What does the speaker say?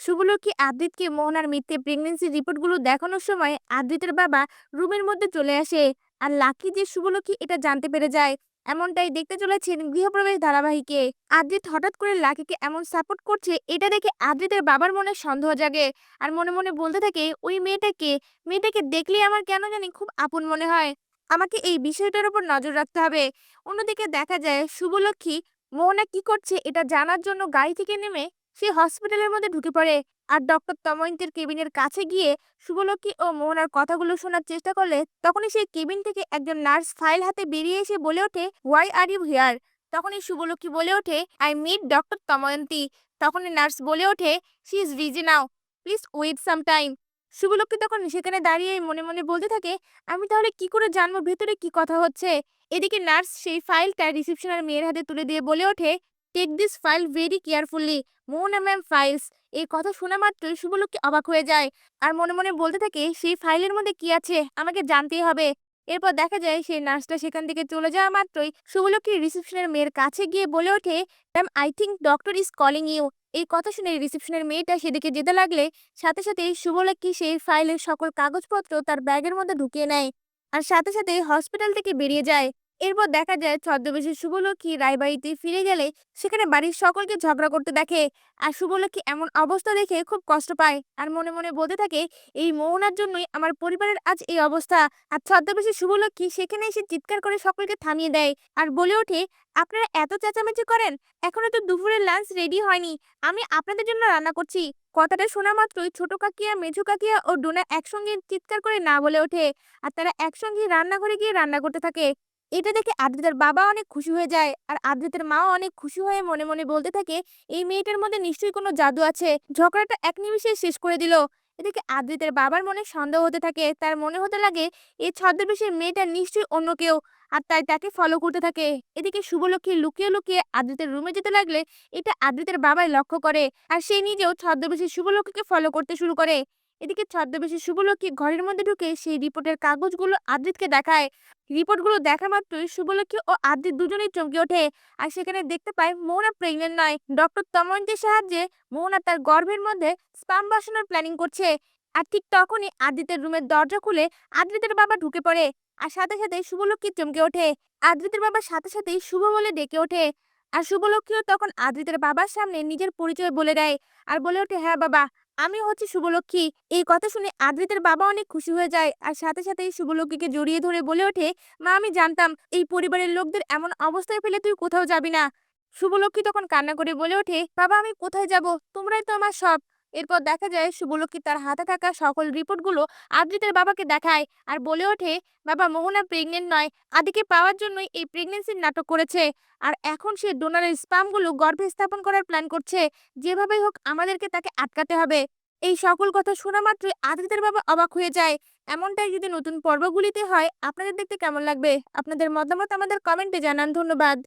শুভলক্ষ্মী আদ্রিতকে মোহনার মিথ্যে প্রেগনেন্সি রিপোর্টগুলো দেখানোর সময় আদ্রিতের বাবা রুমের মধ্যে চলে আসে। আর লাকি যে শুভলক্ষ্মী, এটা জানতে পেরে যায়। এমনটাই দেখতে চলেছেন গৃহপ্রবেশ ধারাবাহিকে। আদ্রিত হঠাৎ করে লাকিকে এমন সাপোর্ট করছে, এটা দেখে আদ্রিতের বাবার মনে সন্দেহ জাগে। আর মনে মনে বলতে থাকে, ওই মেয়েটাকে মেয়েটাকে দেখলে আমার কেন জানি খুব আপন মনে হয়। আমাকে এই বিষয়টার উপর নজর রাখতে হবে। অন্যদিকে দেখা যায়, শুভলক্ষ্মী মোহনা কি করছে, এটা জানার জন্য গাড়ি থেকে নেমে সে হসপিটালের মধ্যে ঢুকে পড়ে। আর ডক্টর তময়ন্তের কেবিনের কাছে গিয়ে শুভলক্ষ্মী ও মোহনার কথাগুলো শোনার চেষ্টা করলে তখনই সেই কেবিন থেকে একজন নার্স ফাইল হাতে বেরিয়ে এসে বলে ওঠে হোয়াই আর ইউ হিয়ার তখনই শুভলক্ষ্মী বলে ওঠে আই মিট ডক্টর তময়ন্তী। তখনই নার্স বলে ওঠে she is busy now please wait some time Subhalakshmi তখন সেখানে দাঁড়িয়ে মনে মনে বলতে থাকে, আমি তাহলে কি করে জানব ভেতরে কি কথা হচ্ছে? এদিকে নার্স সেই ফাইলটা রিসেপশনের মেয়ের হাতে তুলে দিয়ে বলে ওঠে take this file very carefully Mohana ma'am files এই কথা শোনা মাত্রই শুভলক্ষ্মী অবাক হয়ে যায়। আর মনে মনে বলতে থাকে, সেই ফাইলের মধ্যে কি আছে? আমাকে জানতেই হবে। এরপর দেখা যায়, সেই নার্সটা সেখান থেকে চলে যাওয়া মাত্রই শুভলক্ষ্মী রিসেপশনের মেয়ের কাছে গিয়ে বলে ওঠে ma'am I think doctor is calling you এই কথা শুনে রিসেপশনের মেয়েটা সেদিকে যেতে লাগলে, সাথে সাথে শুভলক্ষ্মী সেই ফাইলের সকল কাগজপত্র তার ব্যাগের মধ্যে ঢুকিয়ে নেয়। আর সাথে সাথে হসপিটাল থেকে বেরিয়ে যায়। এরপর দেখা যায় ছদ্মবেশী শুভলক্ষ্মী রায়বাড়িতে ফিরে গেলে সেখানে বাড়ির সকলকে ঝগড়া করতে দেখে। আর শুভলক্ষ্মী এমন অবস্থা দেখে খুব কষ্ট পায়। আর মনে মনে বলতে থাকে, এই মোহনার জন্যই আমার পরিবারের আজ এই অবস্থা। আর ছদ্মবেশী শুভলক্ষ্মী সেখানে এসে চিৎকার করে সকলকে থামিয়ে দেয়। আর বলে ওঠে, আপনারা এত চেঁচামেচি করেন? এখনও তো দুপুরের লাঞ্চ রেডি হয়নি। আমি আপনাদের জন্য রান্না করছি। কথাটা শোনা মাত্রই ছোট কাকিয়া, মেঝু কাকিয়া ও ডোনা একসঙ্গে চিৎকার করে না বলে ওঠে। আর তারা একসঙ্গে রান্নাঘরে গিয়ে রান্না করতে থাকে। এটা দেখে আদ্রিতার বাবা অনেক খুশি হয়ে যায়। আর আদ্রিতার মাও অনেক খুশি হয়ে মনে মনে বলতে থাকে, এই মেয়েটার মধ্যে নিশ্চয়ই কোনো জাদু আছে। ঝগড়াটা এক নিমিষে শেষ করে দিল। এদিকে আদ্রিতের বাবার মনে সন্দেহ হতে থাকে। তার মনে হতে লাগে এই ছদ্মবেশের মেয়েটা নিশ্চয়ই অন্য কেউ। আর তাই তাকে ফলো করতে থাকে। এদিকে শুভলক্ষ্মী লুকিয়ে লুকিয়ে আদ্রিতের রুমে যেতে লাগলে এটা আদ্রিতের বাবাই লক্ষ্য করে। আর সে নিজেও ছদ্মবেশী শুভলক্ষ্মীকে ফলো করতে শুরু করে। এদিকে ছদ্মবেশী শুভলক্ষ্মী ঘরের মধ্যে ঢুকে সেই রিপোর্টের কাগজগুলো আদ্রিতকে দেখায়। রিপোর্টগুলো দেখা মাত্রই শুভলক্ষ্মী ও আদ্রিত দুজনেই চমকে ওঠে আর সেখানে দেখতে পায় মোহনা প্রেগনেন্ট নয়। ডক্টর তময়ন্তের সাহায্যে মোহনা তার গর্ভের মধ্যে স্পাম বসানোর প্ল্যানিং করছে আর ঠিক তখনই আদ্রিতের রুমের দরজা খুলে আদ্রিতের বাবা ঢুকে পড়ে আর সাথে সাথে শুভলক্ষ্মী চমকে ওঠে। আদ্রিতের বাবা সাথে সাথেই শুভ বলে ডেকে ওঠে আর শুভলক্ষ্মীও তখন আদ্রিতের বাবার সামনে নিজের পরিচয় বলে দেয় আর বলে ওঠে হ্যাঁ বাবা আমি হচ্ছে শুভলক্ষ্মী। এই কথা শুনে আদ্রিতের বাবা অনেক খুশি হয়ে যায়। আর সাথে সাথে শুভলক্ষ্মীকে জড়িয়ে ধরে বলে ওঠে, মা, আমি জানতাম এই পরিবারের লোকদের এমন অবস্থায় ফেলে তুই কোথাও যাবি না। শুভলক্ষ্মী তখন কান্না করে বলে ওঠে, বাবা, আমি কোথায় যাব? তোমরাই তো আমার সব এরপর দেখা যায় শুভলক্ষ্মী তার হাতে থাকা সকল রিপোর্টগুলো আদ্রিতের বাবাকে দেখায় আর বলে ওঠে, বাবা, মোহনা প্রেগনেন্ট নয়। আদিকে পাওয়ার জন্যই এই প্রেগনেন্সির নাটক করেছে। আর এখন সে ডোনারের স্পামগুলো গর্ভে স্থাপন করার প্ল্যান করছে। যেভাবেই হোক আমাদেরকে তাকে আটকাতে হবে। এই সকল কথা শোনা মাত্রই আদ্রিতের বাবা অবাক হয়ে যায়। এমনটাই যদি নতুন পর্বগুলিতে হয়, আপনাদের দেখতে কেমন লাগবে? আপনাদের মতামত আমাদের কমেন্টে জানান। ধন্যবাদ।